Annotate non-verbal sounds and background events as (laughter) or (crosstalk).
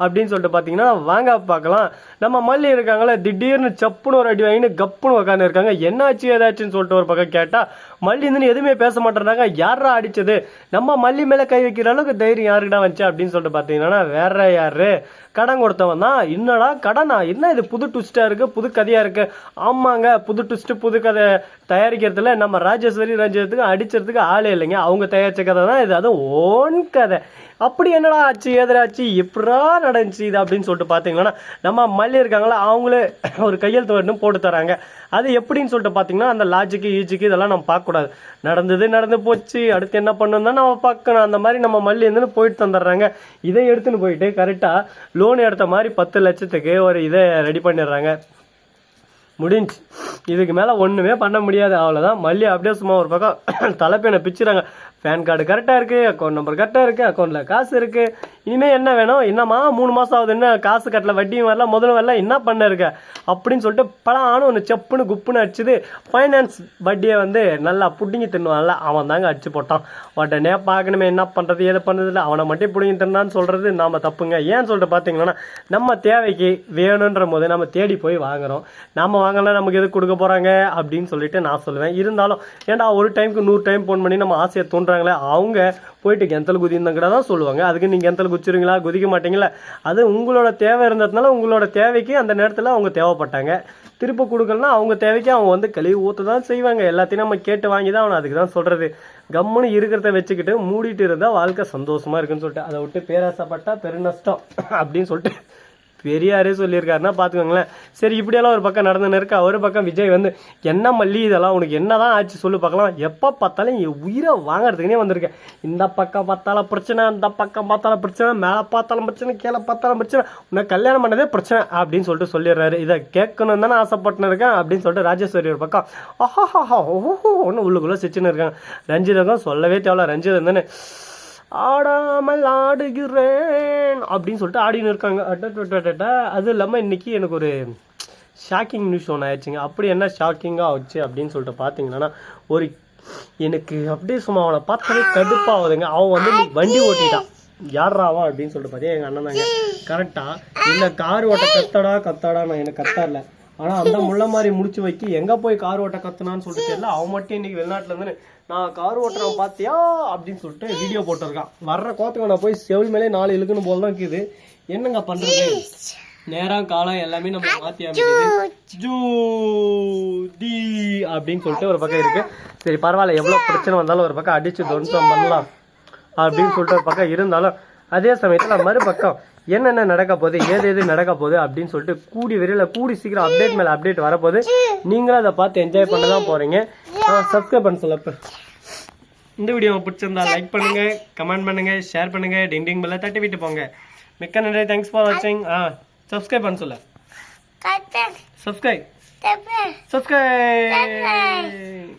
அப்படின்னு சொல்லிட்டு பார்த்தீங்கன்னா வாங்க பார்க்கலாம். நம்ம மல்லி இருக்காங்களே திடீர்னு சப்புன்னு ஒரு அடி வாங்கின்னு கப்புன்னு உட்காந்து இருக்காங்க. என்னாச்சு ஏதாச்சுன்னு சொல்லிட்டு ஒரு பக்கம் கேட்டால் மல்லி எதுவுமே பேச மாட்டேறாங்க யாரா அடிச்சது? நம்ம மல்லி மேலே கை வைக்கிற அளவுக்கு தைரியம் யாருக்கிட்ட வந்துச்சு அப்படின்னு சொல்லிட்டு பார்த்தீங்கன்னா வேற யாரு? கடன் கொடுத்தவன் தான். என்னடா கடனா? என்ன இது? புது ட்விஸ்டா இருக்கு புது கதையா இருக்கு? ஆமாங்க புது ட்விஸ்ட் புது கதை. தயாரிக்கிறதுல நம்ம ராஜேஸ்வரி ரஞ்சிதத்துக்கு அடிச்சதுக்கு ஆளே இல்லைங்க. அவங்க தயாரிச்ச கதை தான் இது. அதுவும் ஓன் கதை. அப்படி என்னடா ஆச்சு எதிராச்சு எப்படா நடந்துச்சு இது அப்படின்னு சொல்லிட்டு பார்த்தீங்கன்னா நம்ம மல்லி இருக்காங்களா அவங்களே ஒரு கையெழுத்து வரணும் போட்டு தராங்க. அது எப்படின்னு சொல்லிட்டு பார்த்தீங்கன்னா அந்த லாஜிக்கு ஈஜிக்கு இதெல்லாம் நம்ம பார்க்கக்கூடாது. நடந்தது நடந்து போச்சு அடுத்து என்ன பண்ணணும் தான் நம்ம பார்க்கணும். அந்த மாதிரி நம்ம மல்லி இருந்துன்னு போயிட்டு தந்துடுறாங்க. இதை எடுத்துன்னு போயிட்டு கரெக்டாக லோன் எடுத்த மாதிரி பத்து லட்சத்துக்கு ஒரு இதை ரெடி பண்ணிடுறாங்க. முடிஞ்சு இதுக்கு மேலே ஒன்றுமே பண்ண முடியாது. அவ்வளோதான் மல்லி அப்படியே சும்மா ஒரு பக்கம் (coughs) தலைப்பேனை பிச்சுறாங்க. பேன் கார்டு கரெக்டாக இருக்குது அக்கௌண்ட் நம்பர் கரெக்டாக இருக்குது அக்கௌண்ட்டில் காசு இருக்குது இனிமேல் என்ன வேணும்? என்னம்மா? மூணு மாதம் ஆகுது. என்ன? காசு கட்டல. வட்டியும் வரல. முதல்ல வரல. என்ன பண்ண இருக்க? அப்படின்னு சொல்லிட்டு பலான்னு ஒன்று செப்புன்னு குப்புன்னு அடிச்சுது. ஃபைனான்ஸ் வட்டியை வந்து நல்லா பிடுங்கி தின்னுவான்ல. அவன் தாங்க அடிச்சு போட்டான். உடனே பார்க்கணுமே என்ன பண்ணுறது எது பண்ணுறதில்ல அவனை மட்டும் பிடிங்கி தின்னான்னு சொல்கிறது நாம் தப்புங்க. ஏன்னு சொல்லிட்டு பார்த்தீங்கன்னா நம்ம தேவைக்கு வேணுன்ற போது நம்ம தேடி போய் வாங்குகிறோம் நம்ம வாங்கலாம் நமக்கு எது கொடுக்க போகிறாங்க அப்படின்னு சொல்லிட்டு நான் சொல்லுவேன். இருந்தாலும் ஏன்டா ஒரு டைமுக்கு நூறு டைம் ஃபோன் பண்ணி நம்ம ஆசையை தோன்றுறாங்களே அவங்க போயிட்டு கெந்தல் குதிந்தங்கிட்ட தான் சொல்லுவாங்க. அதுக்கு நீங்கள் கெந்தல் குதிச்சிருங்களா குதிக்க மாட்டீங்களா அது உங்களோட தேவை இருந்ததுனால உங்களோட தேவைக்கு அந்த நேரத்தில் அவங்க தேவைப்பட்டாங்க. திருப்ப கொடுக்கலனா அவங்க தேவைக்கு அவங்க வந்து கழுவி ஊற்ற தான் செய்வாங்க. எல்லாத்தையும் நம்ம கேட்டு வாங்கி தான் அவனை அதுக்கு தான் சொல்கிறது கம்முன்னு இருக்கிறத வச்சுக்கிட்டு மூடிட்டு இருந்தால் வாழ்க்கை சந்தோஷமாக இருக்குன்னு சொல்லிட்டு. அதை விட்டு பேராசைப்பட்டா பெருநஷ்டம் அப்படின்னு சொல்லிட்டு பெரியாரே சொல்லியிருக்காருன்னா பார்த்துக்கோங்களேன் சரி இப்படியெல்லாம் ஒரு பக்கம் நடந்துன்னு இருக்கா. ஒரு பக்கம் விஜய் வந்து என்ன மல்லி இதெல்லாம்? உனக்கு என்ன தான் ஆச்சு? சொல்லு பார்க்கலாம். எப்போ பார்த்தாலும் என் உயிரை வாங்குறதுக்குனே வந்திருக்கேன். இந்த பக்கம் பார்த்தாலும் பிரச்சனை அந்த பக்கம் பார்த்தாலும் பிரச்சனை மேலே பார்த்தாலும் பிரச்சனை கீழே பார்த்தாலும் பிரச்சனை. உன்னை கல்யாணம் பண்ணதே பிரச்சனை அப்படின்னு சொல்லிட்டு சொல்லிடுறாரு. இதை கேட்கணும் தானே ஆசைப்பட்டுன்னு இருக்கேன் அப்படின்னு சொல்லிட்டு ராஜேஸ்வரி ஒரு பக்கம் ஆஹா ஓஹோ ஒன்று உள்ளுக்குள்ளே சிச்சுன்னு இருக்காங்க. ரஞ்சிதகம் சொல்லவே தேவையில்ல. ரஞ்சிதம் தானே ஆடாமல் ஆடுகிறேன் அப்படின்னு சொல்லிட்டு ஆடின்னு இருக்காங்க. அட்டட்டட்டட்ட அது இல்லாமல் இன்னைக்கு எனக்கு ஒரு ஷாக்கிங் நியூஸ் ஒன்று ஆயிடுச்சுங்க. அப்படி என்ன ஷாக்கிங்காக ஆச்சு அப்படின்னு சொல்லிட்டு பார்த்தீங்கன்னா ஒரு எனக்கு அப்படியே சும்மா அவனை பார்த்தாலே கடுப்பாகுதுங்க. அவன் வந்து வண்டி ஓட்டிட்டான். யார்ராவா அப்படின்னு சொல்லிட்டு பார்த்தீங்க எங்கள் அண்ணன் தாங்க. கரெக்டாக இல்லை கார் ஓட்ட கத்தடா கத்தாடா நான் எனக்கு கத்தாடல. ஆனால் அந்த முள்ள மாதிரி முடிச்சு வைக்கி எங்கே போய் கார் ஓட்ட கத்துனான்னு சொல்லிட்டு தெரியல. அவன் மட்டும் இன்னைக்கு வெளிநாட்டுல இருந்து நான் கார் ஓட்டுறவன் பார்த்தியா அப்படின்னு சொல்லிட்டு வீடியோ போட்டிருக்கான். வர்ற கோத்துக்கு நான் போய் செவில் மேலே நாலு இழுக்குன்னு போல தான் இருக்குது. என்னங்க பண்றது? நேரம் காலம் எல்லாமே நம்ம மாத்தி ஜூ டி அப்படின்னு சொல்லிட்டு ஒரு பக்கம் இருக்கு. சரி பரவாயில்ல. எவ்வளவு பிரச்சனை வந்தாலும் ஒரு பக்கம் அடிச்சு தொண்டோம் பண்ணலாம். அப்படின்னு சொல்லிட்டு ஒரு பக்கம் இருந்தாலும் அதே சமயத்தில் மறுபக்கம் என்னென்ன நடக்க போகுது ஏது எது நடக்க போகுது அப்படின்னு சொல்லிட்டு கூடி விரைவில் கூடி சீக்கிரம் அப்டேட் மேலே அப்டேட் வரப்போகுது. நீங்களும் அதை பார்த்து என்ஜாய் பண்ண தான் போகிறீங்க சப்ஸ்கிரைப் பண்ண சொல்ல இப்ப. இந்த வீடியோ பிடிச்சிருந்தா லைக் பண்ணுங்க கமெண்ட் பண்ணுங்க ஷேர் பண்ணுங்க டிங் டிங் பெல்ல தட்டி விட்டு போங்க. மிக்க நன்றி. தேங்க்ஸ் ஃபார் வாட்சிங் ஆ சப்ஸ்கிரைப் பண்ண சொல்ல. Subscribe subscribe